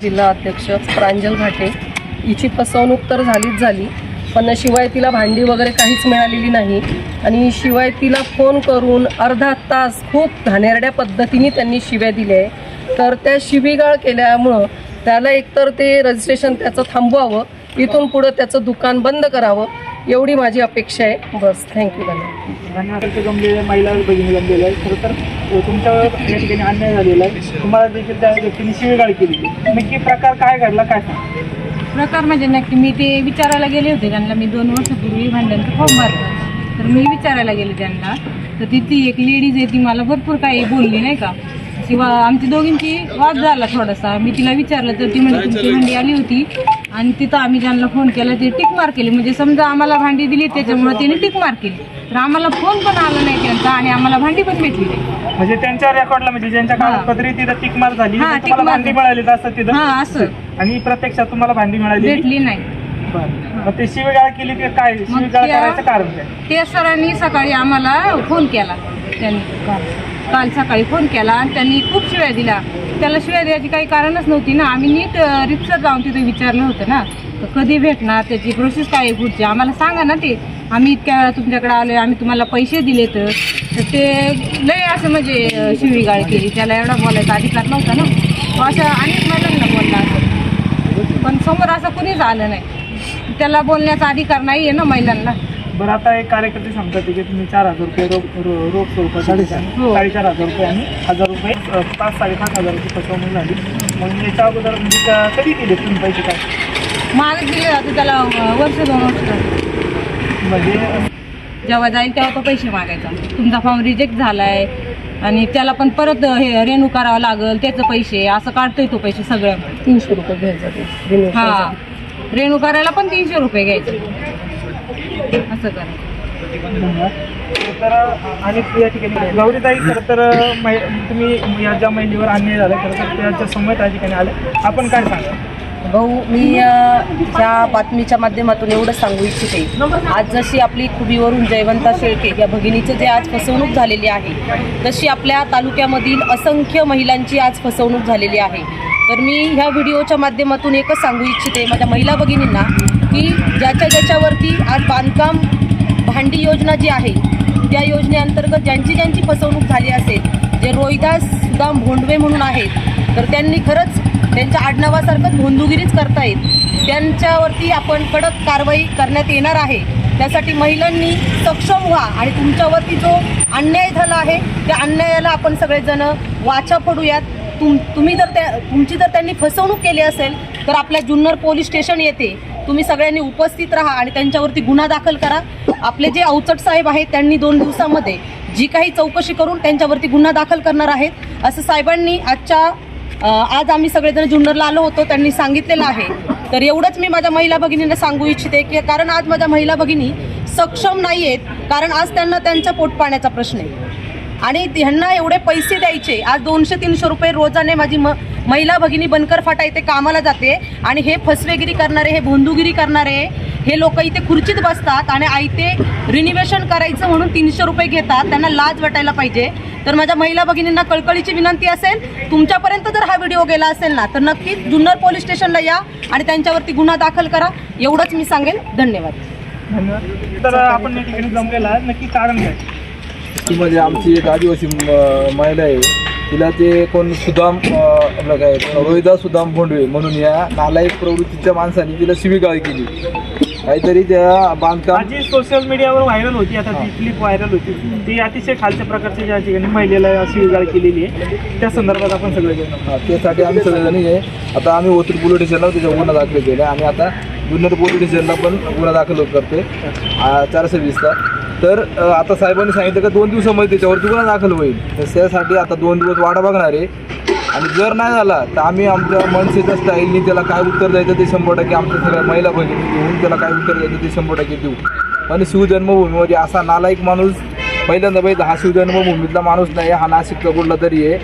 जिल्हा अध्यक्ष प्रांजल घाटे. हिची फसवणूक तर झालीच झाली पण शिवाय तिला भांडी वगैरे काहीच मिळालेली नाही. आणि शिवाय तिला फोन करून अर्धा तास खूप घाणेरड्या पद्धतीने त्यांनी शिव्या दिल्या आहे तर त्या शिवीगाळ केल्यामुळं त्याला एकतर ते रजिस्ट्रेशन त्याचं थांबवावं इथून पुढं त्याचं दुकान बंद करावं एवढी माझी अपेक्षा आहे. बस थँक्यू धन्यवाद महिला भगिनी खरं तर या ठिकाणी अन्याय झालेला आहे. तुम्हाला देखील त्या व्यक्तीने शिवीगाळ केली. नक्की प्रकार काय घडला काय प्रकार म्हणजे नक्की मी ते विचारायला गेले होते. त्यांना मी दोन वर्षापूर्वी भांड्यांचा फॉर्म भरला तर मी विचारायला गेले त्यांना. तर ती ती एक लेडीज आहे ती मला भरपूर काही बोलली नाही का? किंवा आमची दोघींची वाद झाला थोडासा. मी तिला विचारलं तर ती म्हणजे तुमची भांडी आली होती. आणि तिथं आम्ही ज्यांना फोन केला ते टिक मार केली. म्हणजे समजा आम्हाला भांडी दिली त्याच्यामुळे तिने टिक मार केली. तर आम्हाला फोन पण आला नाही त्यांचा आणि आम्हाला भांडी पण भेटली नाही. म्हणजे त्यांच्या रेकॉर्डला म्हणजे ज्यांच्या. कागदपत्री तिथं टिकमार झाली हा, tick तुम्हाला mark. भांडी मिळाली असं तिथं? हा असं. आणि प्रत्यक्षात तुम्हाला भांडी मिळाली? भेटली नाही. बरं. मग ते शिवीगाळ केली की काय? शिवीगाळ त्या- करायचं कारण काय? त्या सरांनी सकाळी आम्हाला फोन केला. त्यांनी. काल सकाळी फोन केला आणि त्यांनी खूप शिव्या दिल्या. त्याला शिव्या द्यायची काही कारणच नव्हती ना. आम्ही नीट रितसर जाऊन तिथे विचारलं होतं ना. तर कधी भेटणार? त्याची प्रोसेस काय आहे पुढची? आम्हाला सांगा ना ते. आम्ही इतक्या वेळा तुमच्याकडे आलोय. आम्ही तुम्हाला पैसे दिले तर. तर ते लय असं म्हणजे शिवीगाळ केली. त्याला एवढा बोलायचा अधिकार नव्हता ना. असं अनेक महिलांना बोलला असं. पण समोर असं कुणीच आलं नाही. त्याला बोलण्याचा अधिकार नाही आहे ना महिलांना. बरं आता एक कार्यकर्ते सांगतात की तुम्ही चार हजार रुपये रोख रो- रोख स्वरूपात हो. साडेचार हजार रुपये आणि हजार रुपये अ, पाच साडेपाच हजार रुपये फसवणूक झाली मग याच्या अगोदर म्हणजे का- कधी दिले तुम्ही पैसे काय मालच दिले जाते त्याला अं, वर्ष दोन वर्ष झाली. म्हणजे जेव्हा जाईल तेव्हा तो पैसे मागायचा तुमचा फॉर्म रिजेक्ट झालाय आणि त्याला पण परत हे रेन्यू करावं लागल त्याचे पैसे असं काढतोय तो पैसे सगळं तीनशे रुपये घ्यायचा ते हा. रेन्यू करायला पण तीनशे रुपये घ्यायचे असं करा. धन्यवाद. तर आणि या ठिकाणी गौरीताई खरं तर मै- तुम्ही या ज्या महिलेवर अन्याय झाला खरं तर त्याच्यासमोर त्या ठिकाणी आले. आपण काय सांगा भाऊ मी ह्या बातमीच्या माध्यमातून एवढं सांगू इच्छिते. आज जशी आपली खुबीवरून जयवंता शेळके या भगिनीचं जे आज फसवणूक झालेली आहे तशी आपल्या तालुक्यामधील असंख्य महिलांची आज फसवणूक झालेली आहे. तर मी ह्या व्हिडिओच्या माध्यमातून एकच सांगू इच्छिते माझ्या महिला भगिनींना की ज्याच्या ज्याच्यावरती आज बांधकाम भांडी योजना जी आहे त्या योजनेअंतर्गत ज्यांची ज्यांची फसवणूक झाली असेल जे रोहिदास सुदाम भोंडवे म्हणून आहेत तर त्यांनी खरंच त्यांच्या आडनावासारखंच भोंदुगिरीच करतायत त्यांच्यावरती आपण कडक कारवाई करण्यात येणार आहे. त्यासाठी महिलांनी सक्षम व्हा आणि तुमच्यावरती जो अन्याय झाला आहे त्या अन्यायाला आपण सगळेजण वाचा पडूयात. तुम तुम्ही जर त्या तुमची जर त्यांनी फसवणूक केली असेल तर आपल्या जुन्नर पोलीस स्टेशन येते तुम्ही सगळ्यांनी उपस्थित राहा आणि त्यांच्यावरती गुन्हा दाखल करा. आपले जे अवचट साहेब आहेत त्यांनी दोन दिवसामध्ये जी काही चौकशी करून त्यांच्यावरती गुन्हा दाखल करणार आहेत. असं साहेबांनी आजच्या आज आम्ही सगळेजण जुन्नरला आलो होतो त्यांनी सांगितलेलं आहे. तर एवढंच मी माझ्या महिला भगिनींना सांगू इच्छिते की कारण आज माझ्या महिला भगिनी सक्षम नाही आहेत कारण आज त्यांना त्यांच्या पोटपाण्याचा प्रश्न आहे. आणि ह्यांना एवढे पैसे द्यायचे आज दोनशे तीनशे रुपये रोजाने माझी म महिला भगिनी बनकर फाटा इथे कामाला जाते आणि हे फसवेगिरी करणारे हे भोंदूगिरी करणारे हे लोक इथे खुर्चीत बसतात आणि आयते रिनिवेशन करायचं म्हणून तीनशे रुपये घेतात. त्यांना लाज वाटायला पाहिजे. तर माझ्या महिला भगिनींना कळकळीची विनंती असेल तुमच्यापर्यंत जर हा व्हिडिओ गेला असेल ना तर नक्कीच जुन्नर पोलीस स्टेशनला या आणि त्यांच्यावरती गुन्हा दाखल करा. एवढंच मी सांगेन. धन्यवाद. धन्यवाद. तर आपण या ठिकाणी जमलेला आहे. नक्की कारण काय? आमची एक आदिवासी महिला आहे. तिला ते कोण सुदाम आपलं काय रोहिदास सुदाम भोंडवे म्हणून या नालायक प्रवृत्तीच्या माणसाने तिला शिवीगाळ केली. काहीतरी त्या बांधकाम माझी सोशल मीडियावर व्हायरल होती. आता ती क्लिप व्हायरल होती. ती अतिशय खालच्या प्रकारची ज्या ठिकाणी महिलेला शिवीगाळ केलेली आहे त्या संदर्भात आपण सगळे हा, त्यासाठी आम्ही सगळेजण आहे आता आम्ही ओतूर पोलीस स्टेशनला त्याचा गुन्हा दाखल केला आणि आता जुन्नर पोलीस स्टेशनला पण गुन्हा दाखल करतोय. आ, चारशे वीसचा तर आता साहेबांनी सांगितलं का दोन दिवसामध्ये त्याच्यावरती गुन्हा दाखल होईल. तर त्यासाठी आता दोन दिवस वाटा बघणार आहे. आणि जर नाही झाला तर आम्ही आमच्या मनसेच्या स्टाईलनी त्याला काय उत्तर द्यायचं ते शंभर टक्के आमच्या सगळ्या महिला भगिनी घेऊन त्याला काय उत्तर द्यायचं ते शंभर टक्के देऊ. पण शिवजन्मभूमीमध्ये म्हणजे असा नालायक माणूस पहिल्यांदा पाहिजे हा शिवजन्मभूमीतला माणूस नाही हा नाशिकचा कुठला तरी आहे.